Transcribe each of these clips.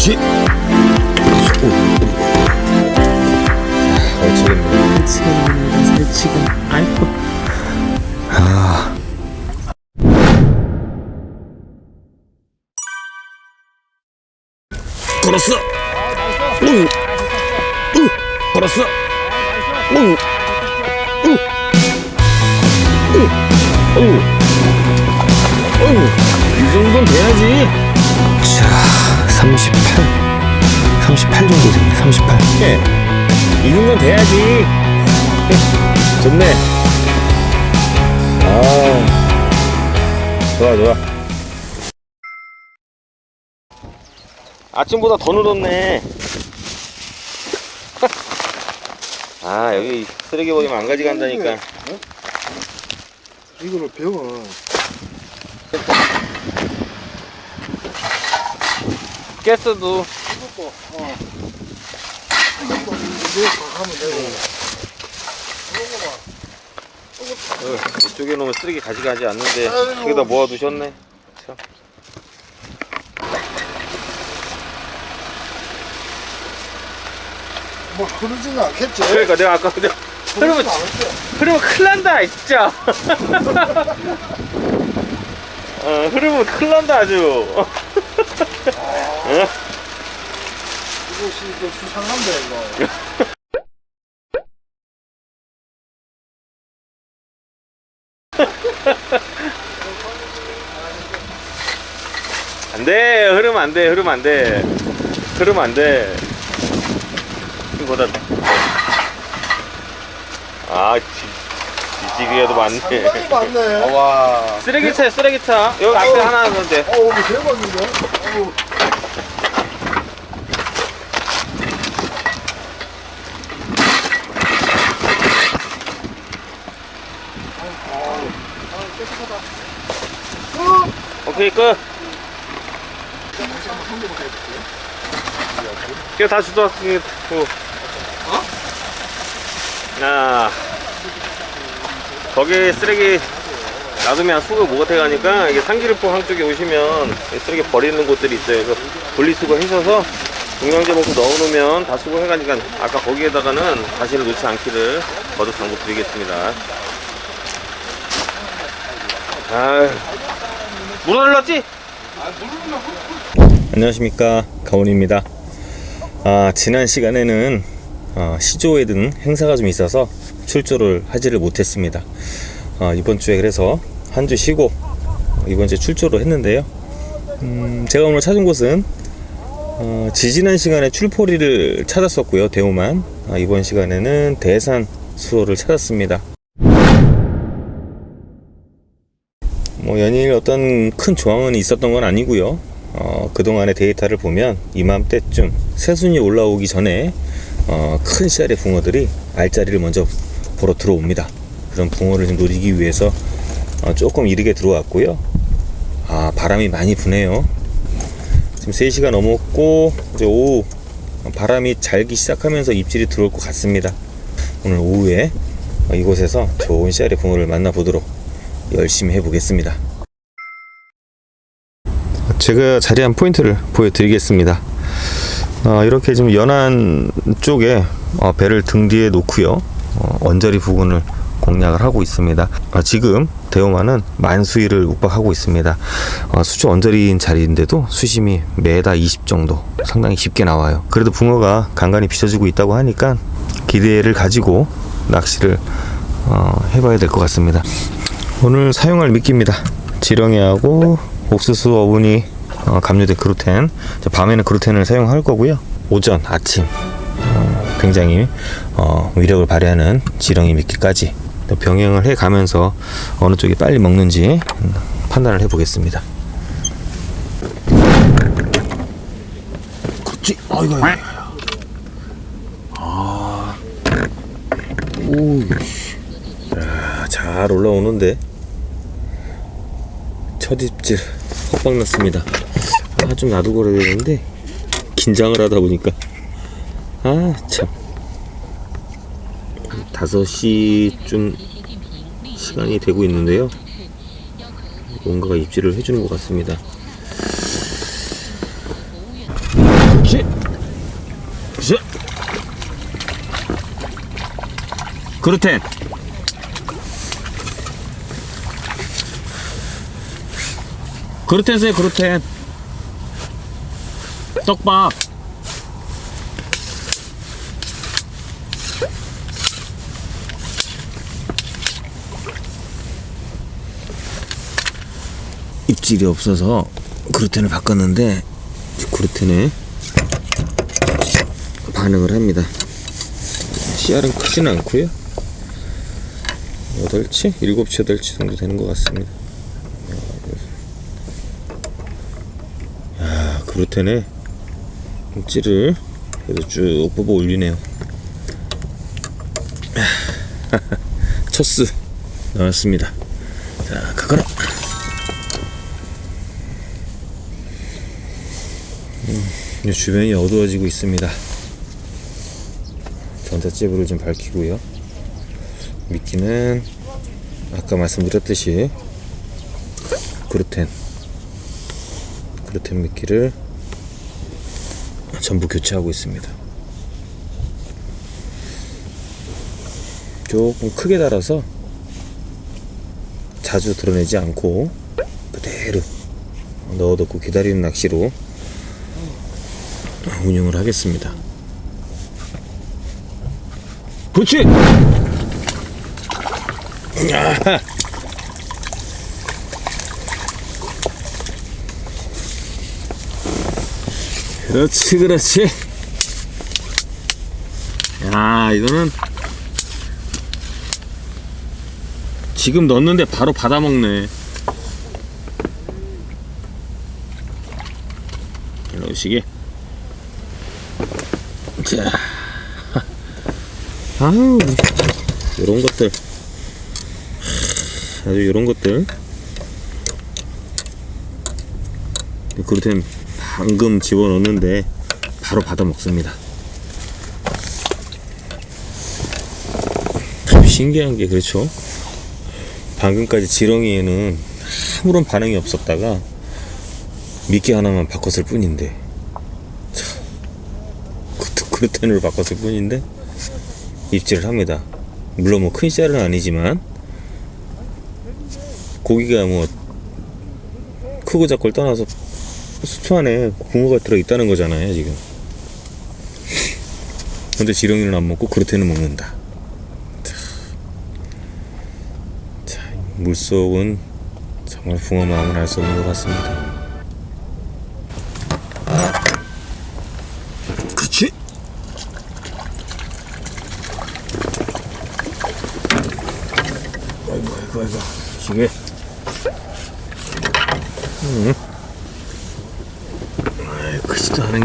그렇지. 오, 오. 정도는 돼야지. 좋네. 아, 좋아, 좋아. 아침보다 더 늘었네. 아, 여기 쓰레기 버리면 안 가져간다니까. 이거를 배워. 가스도 이것도, 어. 하면 되고. 어, 이쪽에 놓으면 쓰레기 가져가지 않는데 여기다 모아 두셨네. 참. 뭐 흐르지는 않겠지. 그러니까 내가 아까 그냥 흐르지는 않을게. 흐르면 큰일 난다 진짜. 어, 흐르면 큰일 난다 아주. 어? 이것이 또 수상한데, 이거. 안 돼, 흐르면 안 돼, 흐르면 안 돼. 흐르면 안 돼. 이거다. 아, 지, 지지기에도 많네. 상당히 많네. 와. 쓰레기차야, 쓰레기차. 여기 앞에 하나 있는데. 어우, 이거 대박인데? 어우. 오케이, 끝. 이거 다 이거. 어? 아. 거기 쓰레기 놔두면 수거 못해 가니까 이게 상기르포 한쪽에 오시면 이 쓰레기 버리는 곳들이 있어요. 그래서 분리수거 해셔서 봉투 넣어놓으면 다 수거해 가니까 아까 거기에다가는 다시는 놓지 않기를 거듭 당부 드리겠습니다. 아, 물 흘렀지? 안녕하십니까 가온입니다. 아, 지난 시간에는 어, 시조에 든 행사가 좀 있어서 출조를 하지를 못했습니다. 어, 이번 주에 그래서 한 주 쉬고 어, 이번 주에 출조를 했는데요. 음, 제가 오늘 찾은 곳은 어, 지지난 시간에 출포리를 찾았었고요. 대우만 아, 이번 시간에는 대산 수로를 찾았습니다. 뭐 연일 어떤 큰 조항은 있었던 건 아니고요. 어, 그동안의 데이터를 보면 이맘때쯤 새순이 올라오기 전에 어, 큰 씨알의 붕어들이 알짜리를 먼저 보러 들어옵니다. 그런 붕어를 좀 노리기 위해서 어, 조금 이르게 들어왔고요. 아 바람이 많이 부네요. 지금 3시가 넘었고 이제 오후 바람이 잘기 시작하면서 입질이 들어올 것 같습니다. 오늘 오후에 어, 이곳에서 좋은 씨알의 붕어를 만나보도록 열심히 해보겠습니다. 제가 자리한 포인트를 보여드리겠습니다. 어, 이렇게 지금 연안 쪽에 어, 배를 등 뒤에 놓고요. 어, 언저리 부근을 공략을 하고 있습니다. 어, 지금 대호만은 만수위를 육박하고 있습니다. 어, 수초 언저리인 자리인데도 수심이 메다 20 정도 상당히 깊게 나와요. 그래도 붕어가 간간히 비춰주고 있다고 하니까 기대를 가지고 낚시를 어, 해봐야 될 것 같습니다. 오늘 사용할 미끼입니다. 지렁이하고 옥수수 어분이 어, 감료된 그루텐. 밤에는 그루텐을 사용할 거고요. 오전, 아침 어, 굉장히 어, 위력을 발휘하는 지렁이 미끼까지 또 병행을 해 가면서 어느 쪽이 빨리 먹는지 음, 판단을 해보겠습니다. 그치? 아이고, 아이고. 아, 잘 올라오는데 첫 입질 헛박 났습니다. 아, 좀 놔두고 그래야 되는데 긴장을 하다 보니까 아, 참. 5시쯤 시간이 되고 있는데요. 뭔가가 입질을 해주는 것 같습니다. 시! 시! 그렇텐! 그루텐 쎄 그루텐. 떡밥. 입질이 없어서 그루텐을 바꿨는데 그루텐에 반응을 합니다. 씨알은 크지는 않고요. 8치? 7치, 8치 정도 되는 것 같습니다. 야, 그루텐에 입질을 그래도 쭉 뽑아 올리네요. 첫스 나왔습니다. 자, 가거라. 이제 주변이 어두워지고 있습니다. 전자집으로 좀 밝히고요. 미끼는 아까 말씀드렸듯이 그루텐 그루텐 미끼를 전부 교체하고 있습니다. 조금 크게 달아서 자주 드러내지 않고 그대로 넣어놓고 기다리는 낚시로 운영을 하겠습니다. 그렇지. 그렇지, 그렇지. 야, 이거는 지금 넣었는데 바로 받아먹네. 넣으시게. 자. 아유, 요런 것들. 아주 요런 것들. 그루텐 방금 집어넣는데 바로 받아 먹습니다. 참 신기한 게 그렇죠. 방금까지 지렁이에는 아무런 반응이 없었다가 미끼 하나만 바꿨을 뿐인데 참, 그- 바꿨을 뿐인데 입질을 합니다. 물론 뭐큰 씨알은 아니지만 고기가 뭐 크고 작고를 떠나서 수초 안에 붕어가 들어 있다는 거잖아요 지금. 근데 지렁이는 안 먹고 그루텐은 먹는다. 자, 자, 물속은 정말 붕어 마음을 알 수 없는 것 같습니다. 그렇지. 아이고 아이고 아이고 시계 응. 아이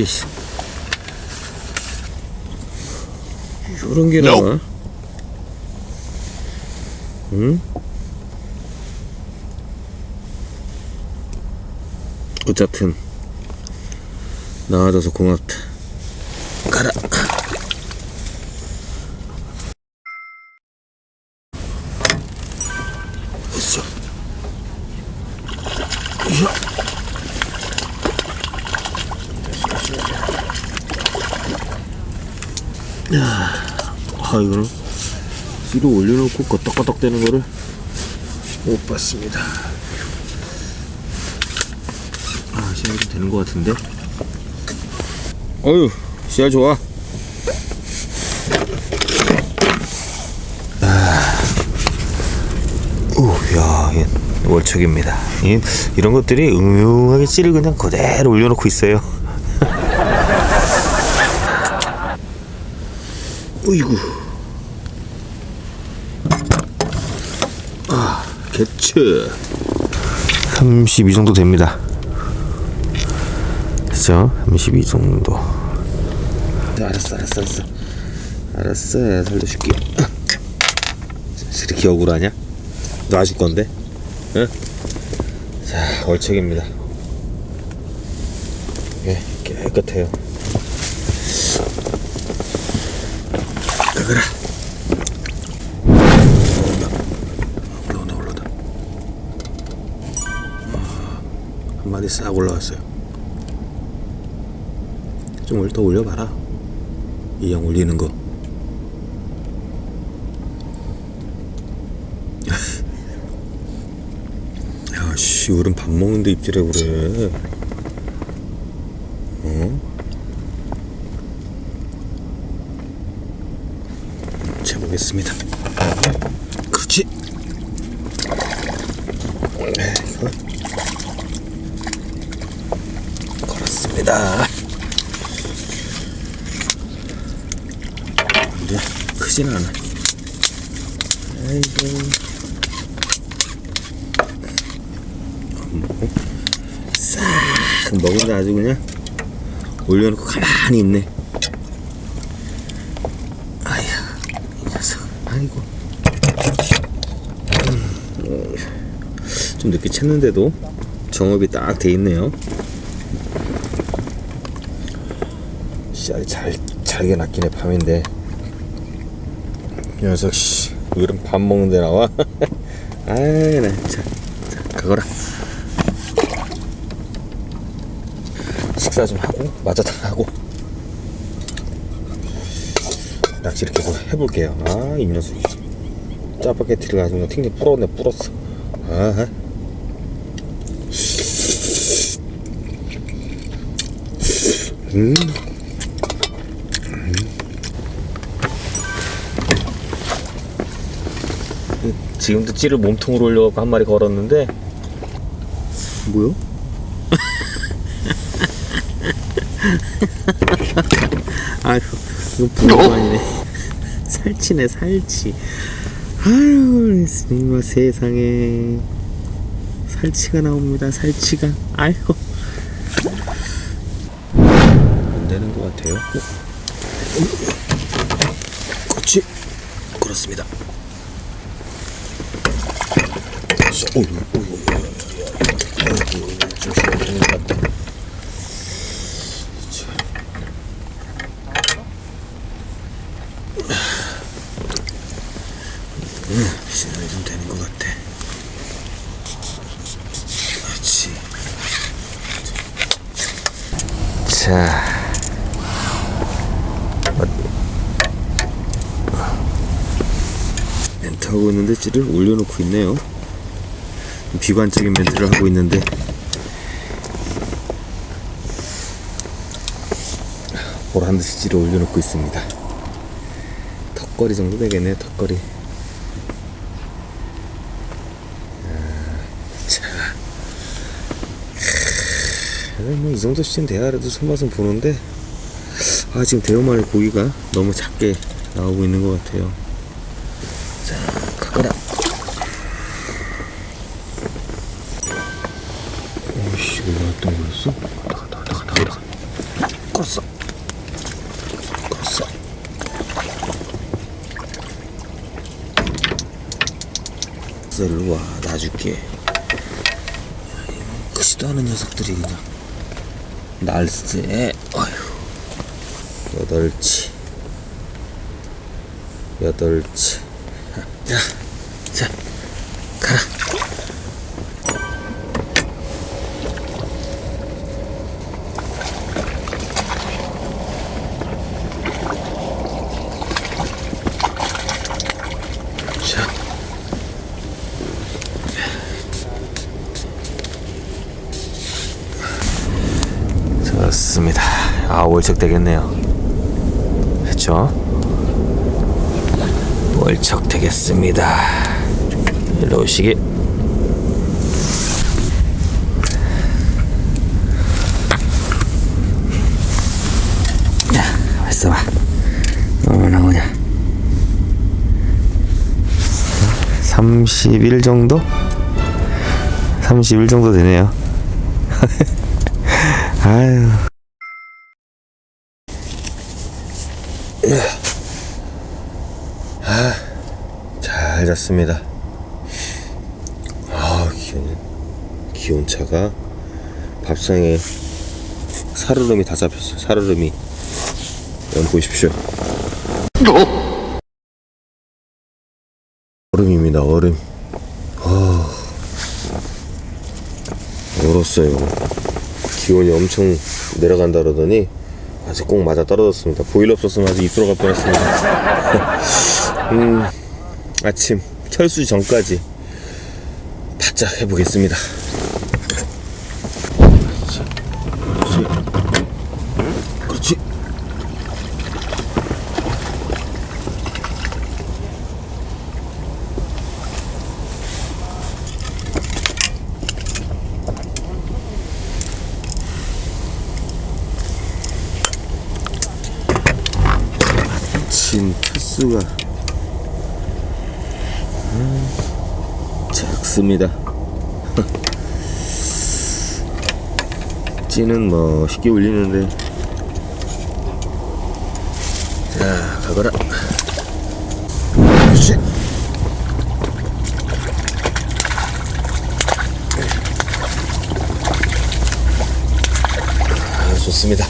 크지도 않은 게 씨. 요런 게 나와 응? 어쨌든 나와줘서 고맙다 가라 으쌰. 으쌰. 야, 아 이거는 올려놓고 껐덕껐덕 되는 거를 못 봤습니다. 아 시야이 좀 되는 것 같은데. 어유 시야 좋아. 오야 월척입니다. 이, 이런 것들이 응용하게 찌를 그냥 그대로 올려놓고 있어요. 어이구. 개츠. 32 정도 됩니다. 그죠? 32 정도. 알았어, 알았어, 알았어. 알았어, 살려줄게. 이렇게 억울하냐? 놔줄 건데? 응? 자, 월척입니다. 예, 깨끗해요. 가거라. 많이 싹 올라왔어요. 좀 더 올려봐라. 이 양 올리는 거. 야, 씨, 우린 밥 먹는데 입질해 그래. 어? 재보겠습니다. 근데 크진 않아 아이고 싹 먹은데 아주 그냥 올려놓고 가만히 있네. 아야, 이 녀석. 아이고. 음, 좀 늦게 챘는데도 정업이 딱 돼 있네요. 씨알이 잘, 잘게 낚이네, 밤인데. 이 녀석, 씨. 이런 밥 먹는 데 나와? 아이, 나, 자, 자, 그거라. 식사 좀 하고 마저탕 하고 낚시를 계속 해볼게요 아이 녀석이 짜파게티를 그냥 튕겨 불었네 불었어 아 음. 음. 지금도 찌를 몸통으로 올려갖고 한 마리 걸었는데 뭐요? 아유, 이거 아니네. 살치네, 살치. 아유, 세상에. 살치가 나옵니다, 살치가. 아이고. 안 되는 것 같아요. 그렇지. 그렇습니다. 어휴, 조심해야 되는 것 같다. 시간이 좀 되는 것 같아. 그렇지. 자. 멘트하고 있는데 찌를 올려놓고 있네요. 비관적인 멘트를 하고 있는데 보란 듯이 찌를 올려놓고 있습니다. 턱걸이 정도 되겠네, 턱걸이. 자, 뭐이 정도 시즌 돼야 그래도 손맛은 보는데 아 지금 대여마리 고기가 너무 작게 나오고 있는 것 같아요. 자, 가거라. 오씨, 이거 어떤 거였어? 나가, 나가, 나가, 나가, 나가. 껐어. 껐어. 일로 와, 놔줄게. 크지도 않은 녀석들이 그냥 날쌔. 어휴 여덟치 여덟치 자, 자 가라 자 좋습니다. 아, 월척 되겠네요. 그쵸? 월척 되겠습니다. 일로 오시기. 야, 왔어 봐. 얼마 나 오냐? 31 정도? 31 정도 되네요. 아유. 아, 잘 잤습니다. 아, 기온, 기온차가 밥상에 살얼음이 다 잡혔어요. 살얼음이. 여러분 보십시오. 얼음입니다. 얼음. 아, 얼었어요. 기온이 엄청 내려간다 그러더니 아직 꼭 맞아 떨어졌습니다. 보일러 없었으면 아직 입 들어갈 뻔했습니다. 음, 아침 철수 전까지 다 살짝 해보겠습니다. 그렇지. 그렇지. 진 차수가 음, 작습니다. 찌는 뭐 쉽게 울리는데. 자 가거라. 그렇지. 아, 좋습니다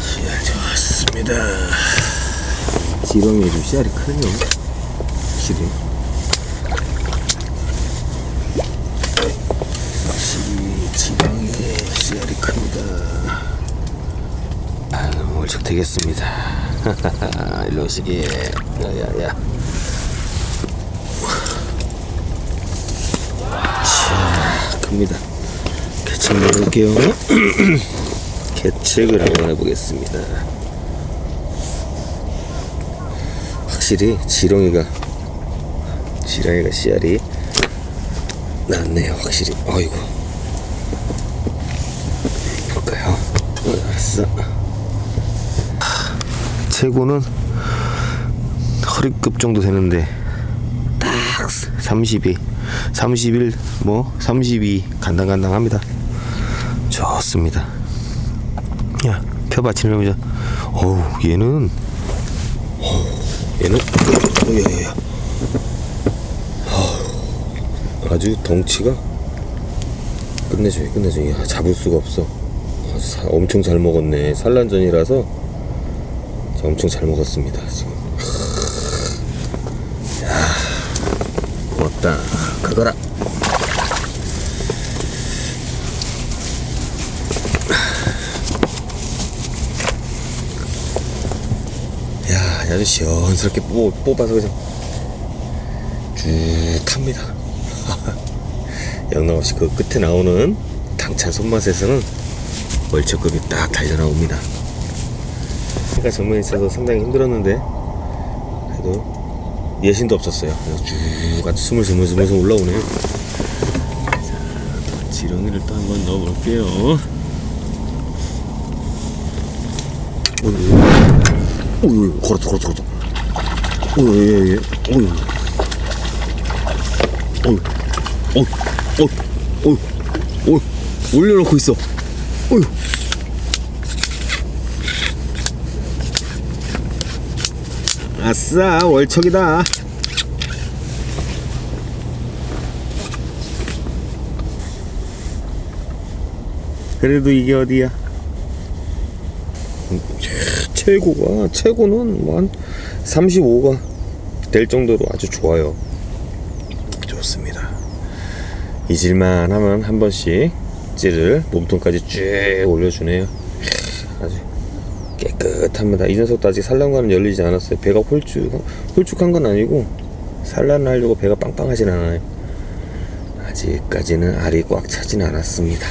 씨알 좋았습니다 지렁이 좀 씨알이 크네요 확실히 확실히 지방에 씨알이 큽니다. 아유, 월척 되겠습니다. 일로 오시기. 야야 야. 자, 큽니다. 개책 넣을게요. 개책을 한번 해보겠습니다. 확실히 지렁이가 지렁이가 씨알이 낫네요 확실히. 아이고 볼까요? 어, 알았어. 최고는 허리급 정도 되는데. 딱 32, 31, 뭐 32 간당간당합니다. 좋습니다. 야 펴받치는 보자 어우 얘는 얘는? 야야야. 아주 덩치가 끝내줘요 끝내줘요. 야, 잡을 수가 없어. 사- 엄청 잘 먹었네. 산란전이라서 자, 엄청 잘 먹었습니다 지금. 야 고맙다. 가거라 야 아주 시원스럽게 뽑, 뽑아서 그냥 쭉 탑니다 양남없이 그 끝에 나오는 당찬 손맛에서는 월척급이 딱 달려나옵니다. 해가 정면에 있어서 상당히 힘들었는데 그래도 예신도 없었어요. 그래서 쭉 아주 스물스물스물 올라오네요. 자, 또 지렁이를 또 한번 넣어볼게요. 어이, 어이, 걸었어, 걸었어, 걸었어. 어이, 예, 예. 어이, 어이, 어이, 어이, 어이, 올려놓고 있어. 어이. 아싸, 월척이다. 그래도 이게 어디야? 최고가 최고는 뭐 한 35가 될 정도로 아주 좋아요. 좋습니다. 잊을만 하면 한 번씩 찌를 몸통까지 쭉 올려주네요. 아주 깨끗합니다. 이 녀석도 아직 산란관은 열리지 않았어요. 배가 홀쭉, 홀쭉한 건 아니고 산란을 하려고 배가 빵빵하진 않아요. 아직까지는 알이 꽉 차진 않았습니다.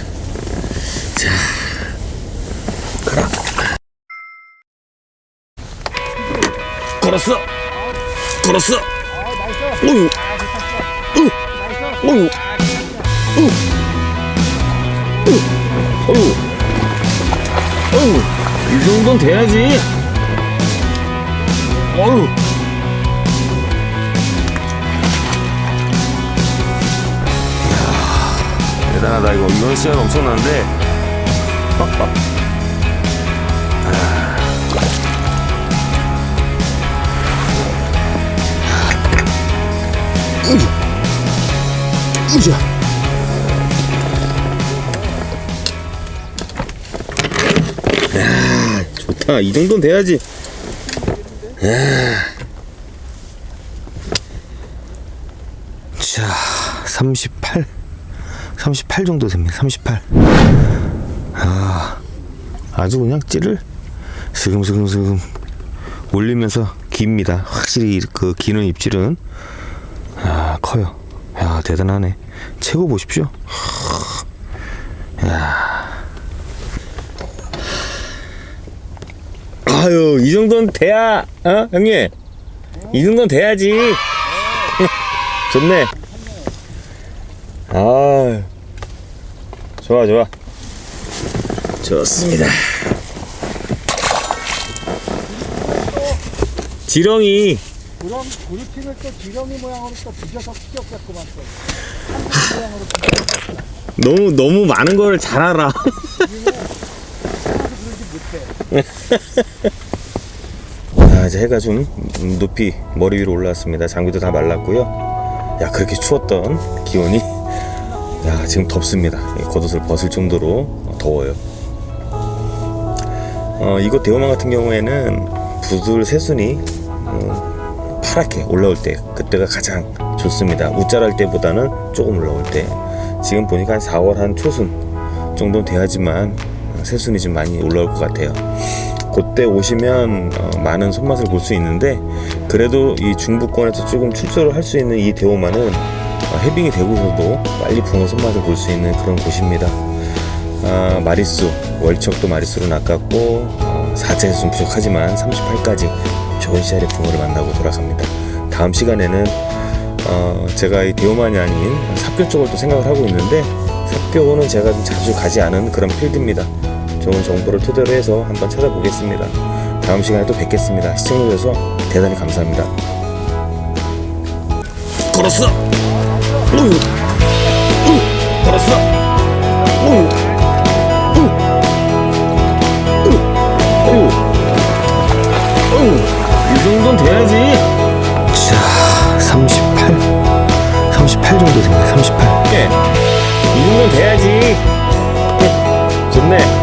자, 걸었어. 걸었어. 어유. 어유. 어유. 어유. 이 정도는 돼야지. 어유. 대단하다 이거 이건 시간 엄청난데 으쌰 야 좋다. 이 정도는 돼야지. 자38 38 정도 됩니다. 38 아, 아주 그냥 찌를 스금스금스금 올리면서 깁니다. 확실히 그 기는 입질은. 아 커요. 야 대단하네. 최고 보십시오. 야. 아유 이 정도는 돼야 어 형님 이 정도는 돼야지. 좋네. 아 좋아 좋아 좋습니다. 지렁이 그럼 그루팅을 또 지렁이 모양으로 또 부셔서 끼었겠구만 또. 너무 너무 많은 걸 잘 알아. 아, 이제 해가 좀 높이 머리 위로 올라왔습니다. 장비도 다 말랐고요. 야 그렇게 추웠던 기온이 야 지금 덥습니다. 이 겉옷을 벗을 정도로 더워요. 어, 이곳 대호만 같은 경우에는 부들 새순이 어, 파랗게 올라올 때 그때가 가장 좋습니다. 우짜랄 때보다는 조금 올라올 때 지금 보니까 한 4월 한 초순 정도는 돼야지만 새순이 좀 많이 올라올 것 같아요. 그때 오시면 어, 많은 손맛을 볼 수 있는데 그래도 이 중부권에서 조금 출소를 할 수 있는 이 대호만은 어, 해빙이 되고서도 빨리 붕어 손맛을 볼 수 있는 그런 곳입니다. 아, 마리수 월척도 마리수로 낚았고 어, 사체에서 좀 부족하지만 38까지 좋은 씨알의 붕어를 만나고 돌아갑니다. 다음 시간에는 어, 제가 이 대호만이 아닌 삽교 쪽을 또 생각을 하고 있는데 삽교는 제가 좀 자주 가지 않은 그런 필드입니다. 좋은 정보를 토대로 해서 한번 찾아보겠습니다. 다음 시간에 또 뵙겠습니다. 시청해주셔서 대단히 감사합니다. 걸었어! 우! 우! 걸었어! 우! 우! 우! 우! 정도는 돼야지. 자, 38. 38 정도 됩니다. 38. 예. 이 정도는 돼야지. 예. 좋네.